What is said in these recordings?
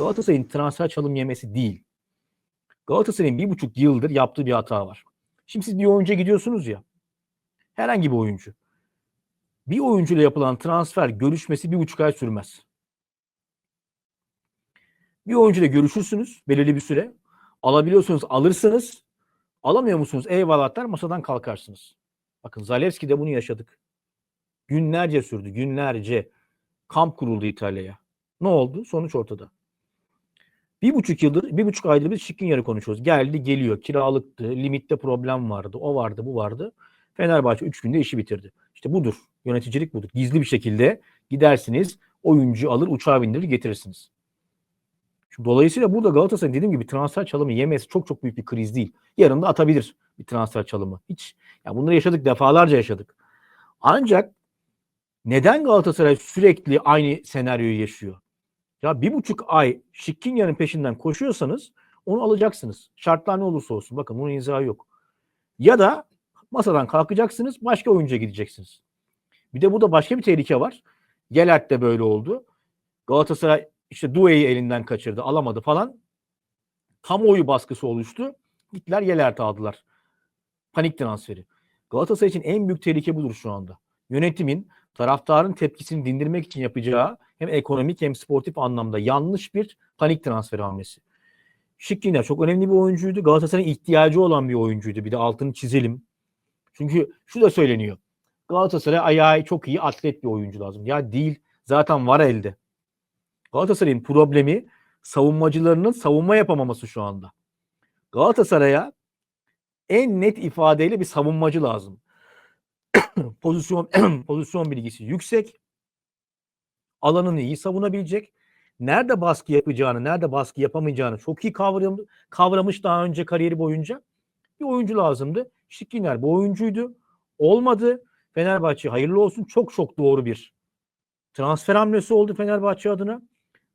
Galatasaray'ın transfer çalım yemesi değil. Galatasaray'ın bir buçuk yıldır yaptığı bir hata var. Şimdi siz bir oyuncuya gidiyorsunuz ya. Herhangi bir oyuncu. Bir oyuncuyla yapılan transfer görüşmesi bir buçuk ay sürmez. Bir oyuncuyla görüşürsünüz belirli bir süre. Alabiliyorsunuz alırsınız. Alamıyor musunuz? Eyvallah der masadan kalkarsınız. Bakın Zalewski'de bunu yaşadık. Günlerce sürdü. Günlerce. Kamp kuruldu İtalya'ya. Ne oldu? Sonuç ortada. Bir buçuk yıldır, bir buçuk aydır biz Şikrinyar'ı konuşuyoruz. Geldi geliyor. Kiralıktı. Limitte problem vardı. O vardı bu vardı. Fenerbahçe 3 günde işi bitirdi. İşte budur. Yöneticilik budur. Gizli bir şekilde gidersiniz. Oyuncu alır uçağa bindirir getirirsiniz. Şimdi dolayısıyla burada Galatasaray dediğim gibi transfer çalımı yemesi çok çok büyük bir kriz değil. Yarın da atabilir bir transfer çalımı. Hiç. Ya bunları yaşadık defalarca yaşadık. Ancak neden Galatasaray sürekli aynı senaryoyu yaşıyor? Ya bir buçuk ay Şikkinyar'ın peşinden koşuyorsanız onu alacaksınız. Şartlar ne olursa olsun. Bakın bunun izahı yok. Ya da masadan kalkacaksınız başka oyuncuya gideceksiniz. Bir de burada başka bir tehlike var. Gelert de böyle oldu. Galatasaray işte Due'yi elinden kaçırdı, alamadı falan. Kamuoyu baskısı oluştu. Gittiler Yelert'i aldılar. Panik transferi. Galatasaray için en büyük tehlike budur şu anda. Yönetimin taraftarın tepkisini dindirmek için yapacağı hem ekonomik hem sportif anlamda yanlış bir panik transfer hamlesi. Şikrinyar çok önemli bir oyuncuydu. Galatasaray'ın ihtiyacı olan bir oyuncuydu. Bir de altını çizelim. Çünkü şu da söyleniyor. Galatasaray ayağı çok iyi atlet bir oyuncu lazım. Ya değil. Zaten var elde. Galatasaray'ın problemi savunmacılarının savunma yapamaması şu anda. Galatasaray'a en net ifadeyle bir savunmacı lazım. pozisyon pozisyon bilgisi yüksek. Alanını iyi savunabilecek. Nerede baskı yapacağını, nerede baskı yapamayacağını çok iyi kavram, kavramış daha önce kariyeri boyunca. Bir oyuncu lazımdı. Şikiner bu oyuncuydu. Olmadı. Fenerbahçe hayırlı olsun. Çok çok doğru bir transfer hamlesi oldu Fenerbahçe adına.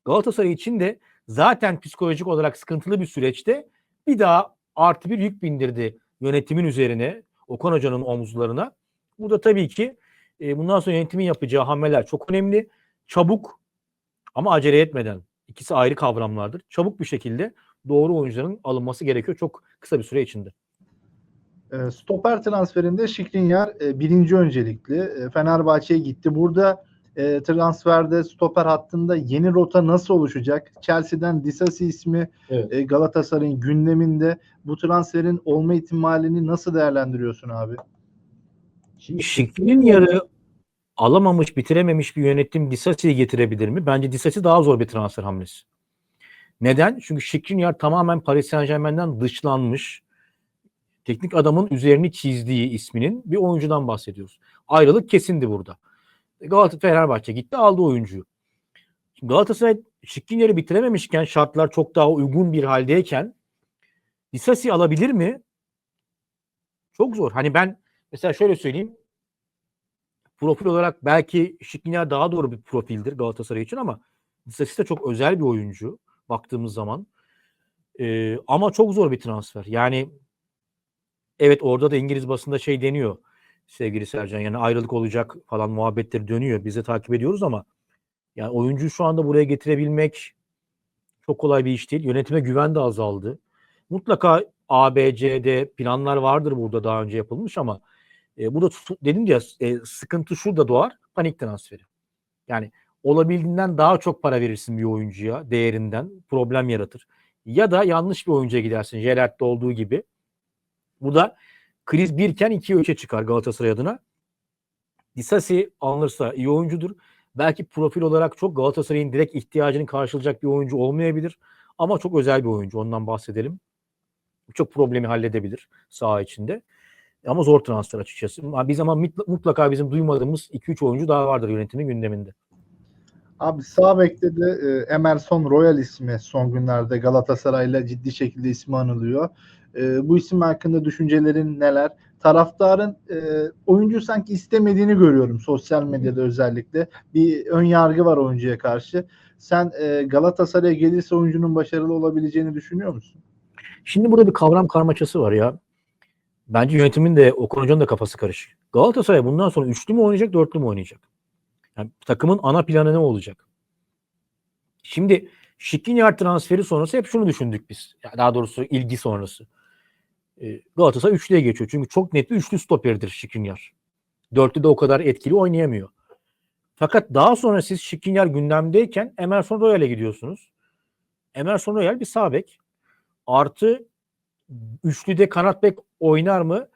Galatasaray için de zaten psikolojik olarak sıkıntılı bir süreçte bir daha artı bir yük bindirdi yönetimin üzerine, Okan Hoca'nın omuzlarına. Bu da tabii ki e, bundan sonra yönetimin yapacağı hamleler çok önemli. Çabuk ama acele etmeden. ikisi ayrı kavramlardır. Çabuk bir şekilde doğru oyuncuların alınması gerekiyor çok kısa bir süre içinde. E, stoper transferinde Şikrinyar e, birinci öncelikli. E, Fenerbahçe'ye gitti. Burada e, transferde stoper hattında yeni rota nasıl oluşacak? Chelsea'den Disasi ismi Evet. e, Galatasaray'ın gündeminde. Bu transferin olma ihtimalini nasıl değerlendiriyorsun abi? Şimdi Şikri'nin yarı alamamış, bitirememiş bir yönetim Disasi'yi getirebilir mi? Bence Disasi daha zor bir transfer hamlesi. Neden? Çünkü Şikrinyar tamamen Paris Saint Germain'den dışlanmış. Teknik adamın üzerini çizdiği isminin bir oyuncudan bahsediyoruz. Ayrılık kesindi burada. Galatasaray Fenerbahçe gitti aldı oyuncuyu. Galatasaray Şikrinyar'ı bitirememişken şartlar çok daha uygun bir haldeyken Disasi alabilir mi? Çok zor. Hani ben mesela şöyle söyleyeyim. Profil olarak belki Şikrinyar daha doğru bir profildir Galatasaray için ama Disasi de çok özel bir oyuncu baktığımız zaman. Ee, ama çok zor bir transfer. Yani evet orada da İngiliz basında şey deniyor sevgili Sercan. Yani ayrılık olacak falan muhabbetleri dönüyor. Biz de takip ediyoruz ama yani oyuncuyu şu anda buraya getirebilmek çok kolay bir iş değil. Yönetime güven de azaldı. Mutlaka A, B, C'de planlar vardır burada daha önce yapılmış ama e, burada dedim ya e, sıkıntı şurada doğar. Panik transferi. Yani olabildiğinden daha çok para verirsin bir oyuncuya değerinden problem yaratır. Ya da yanlış bir oyuncuya gidersin. Gerard'da olduğu gibi. Bu da kriz birken 2'ye 3'e çıkar Galatasaray adına. Disasi alınırsa iyi oyuncudur. Belki profil olarak çok Galatasaray'ın direkt ihtiyacını karşılayacak bir oyuncu olmayabilir. Ama çok özel bir oyuncu. Ondan bahsedelim. Çok problemi halledebilir saha içinde. Ama zor transfer açıkçası. Biz ama mutlaka bizim duymadığımız 2-3 oyuncu daha vardır yönetimin gündeminde. Abi sağ bekte de e, Emerson Royal ismi son günlerde Galatasaray'la ciddi şekilde ismi anılıyor. E, bu isim hakkında düşüncelerin neler? Taraftarın e, oyuncu sanki istemediğini görüyorum sosyal medyada özellikle. Bir ön yargı var oyuncuya karşı. Sen e, Galatasaray'a gelirse oyuncunun başarılı olabileceğini düşünüyor musun? Şimdi burada bir kavram karmaşası var ya. Bence yönetimin de Okan Hoca'nın da kafası karışık. Galatasaray bundan sonra üçlü mü oynayacak, dörtlü mü oynayacak? Yani takımın ana planı ne olacak? Şimdi Şikrinyar transferi sonrası hep şunu düşündük biz. Ya daha doğrusu ilgi sonrası. E, Galatasaray üçlüye geçiyor. Çünkü çok net bir üçlü stoperidir Şikrinyar. Dörtlü de o kadar etkili oynayamıyor. Fakat daha sonra siz Şikrinyar gündemdeyken Emerson Royal'e gidiyorsunuz. Emerson Royal bir sağ bek. Artı üçlüde kanat bek oynar mı?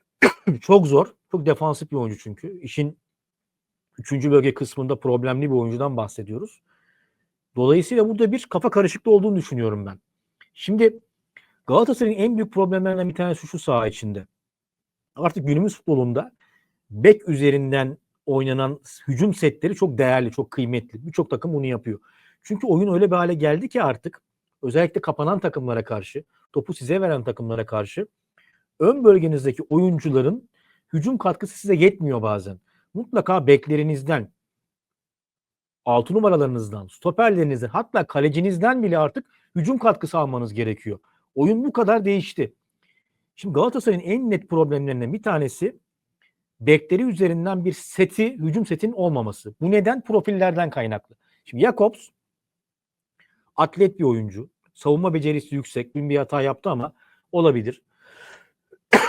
çok zor. Çok defansif bir oyuncu çünkü. İşin üçüncü bölge kısmında problemli bir oyuncudan bahsediyoruz. Dolayısıyla burada bir kafa karışıklığı olduğunu düşünüyorum ben. Şimdi Galatasaray'ın en büyük problemlerinden bir tanesi şu saha içinde. Artık günümüz futbolunda bek üzerinden oynanan hücum setleri çok değerli, çok kıymetli. Birçok takım bunu yapıyor. Çünkü oyun öyle bir hale geldi ki artık özellikle kapanan takımlara karşı, topu size veren takımlara karşı ön bölgenizdeki oyuncuların hücum katkısı size yetmiyor bazen. Mutlaka beklerinizden, altı numaralarınızdan, stoperlerinizden hatta kalecinizden bile artık hücum katkısı almanız gerekiyor. Oyun bu kadar değişti. Şimdi Galatasaray'ın en net problemlerinden bir tanesi bekleri üzerinden bir seti, hücum setinin olmaması. Bu neden? Profillerden kaynaklı. Şimdi Jakobs atlet bir oyuncu. Savunma becerisi yüksek. Dün bir hata yaptı ama olabilir.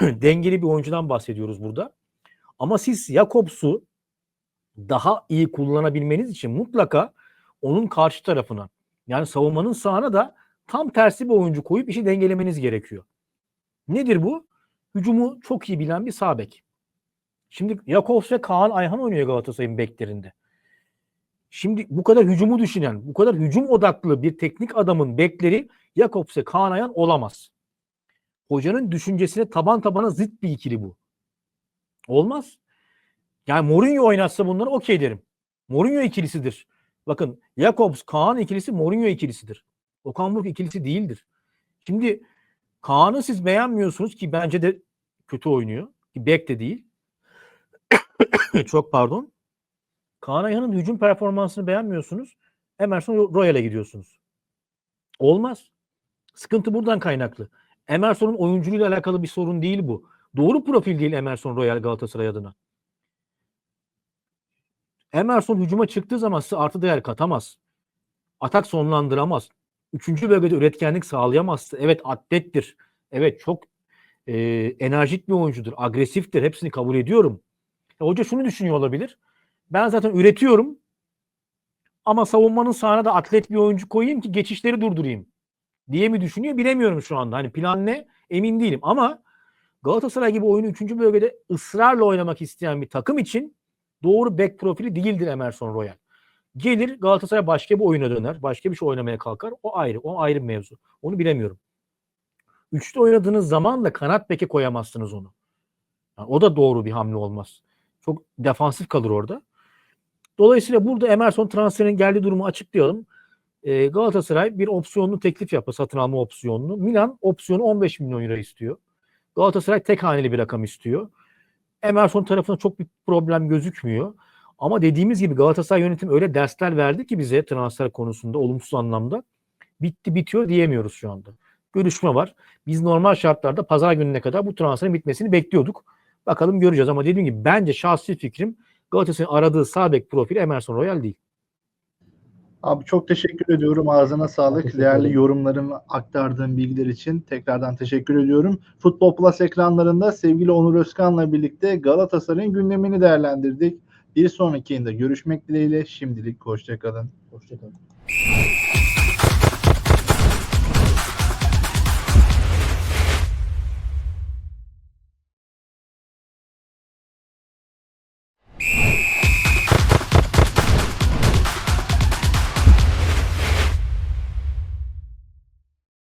Dengeli bir oyuncudan bahsediyoruz burada. Ama siz Jakobs'u daha iyi kullanabilmeniz için mutlaka onun karşı tarafına yani savunmanın sağına da tam tersi bir oyuncu koyup işi dengelemeniz gerekiyor. Nedir bu? Hücumu çok iyi bilen bir sağ bek. Şimdi Jakobs ve Kaan Ayhan oynuyor Galatasaray'ın beklerinde. Şimdi bu kadar hücumu düşünen, bu kadar hücum odaklı bir teknik adamın bekleri Jakobs ve Kaan olamaz. Hocanın düşüncesine taban tabana zıt bir ikili bu. Olmaz. Yani Mourinho oynatsa bunları okey derim. Mourinho ikilisidir. Bakın Jakobs, Kaan ikilisi Mourinho ikilisidir. Okan Buruk ikilisi değildir. Şimdi Kaan'ı siz beğenmiyorsunuz ki bence de kötü oynuyor. Ki bek de değil. Çok pardon. Kaan Ayhan'ın hücum performansını beğenmiyorsunuz. Emerson Royal'e gidiyorsunuz. Olmaz. Sıkıntı buradan kaynaklı. Emerson'un oyunculuğuyla alakalı bir sorun değil bu. Doğru profil değil Emerson Royal Galatasaray adına. Emerson hücuma çıktığı zaman size artı değer katamaz. Atak sonlandıramaz. Üçüncü bölgede üretkenlik sağlayamaz. Evet atlettir. Evet çok e, enerjik bir oyuncudur. Agresiftir. Hepsini kabul ediyorum. E, hoca şunu düşünüyor olabilir. Ben zaten üretiyorum ama savunmanın sahana da atlet bir oyuncu koyayım ki geçişleri durdurayım diye mi düşünüyor bilemiyorum şu anda. Hani plan ne emin değilim ama Galatasaray gibi oyunu 3. bölgede ısrarla oynamak isteyen bir takım için doğru bek profili değildir Emerson Royal. Gelir Galatasaray başka bir oyuna döner. Başka bir şey oynamaya kalkar. O ayrı. O ayrı bir mevzu. Onu bilemiyorum. Üçte oynadığınız zaman da kanat beke koyamazsınız onu. Yani o da doğru bir hamle olmaz. Çok defansif kalır orada. Dolayısıyla burada Emerson transferinin geldiği durumu açıklayalım. Ee, Galatasaray bir opsiyonlu teklif yaptı. Satın alma opsiyonlu. Milan opsiyonu 15 milyon euro istiyor. Galatasaray tek haneli bir rakam istiyor. Emerson tarafında çok bir problem gözükmüyor. Ama dediğimiz gibi Galatasaray yönetim öyle dersler verdi ki bize transfer konusunda olumsuz anlamda. Bitti bitiyor diyemiyoruz şu anda. Görüşme var. Biz normal şartlarda pazar gününe kadar bu transferin bitmesini bekliyorduk. Bakalım göreceğiz ama dediğim gibi bence şahsi fikrim Galatasaray'ın aradığı sağ bek profili Emerson Royal değil. Abi çok teşekkür ediyorum. Ağzına sağlık. Değerli yorumlarımı aktardığın bilgiler için tekrardan teşekkür ediyorum. Futbol Plus ekranlarında sevgili Onur Özkan'la birlikte Galatasaray'ın gündemini değerlendirdik. Bir sonraki yayında görüşmek dileğiyle. Şimdilik hoşçakalın. Hoşçakalın.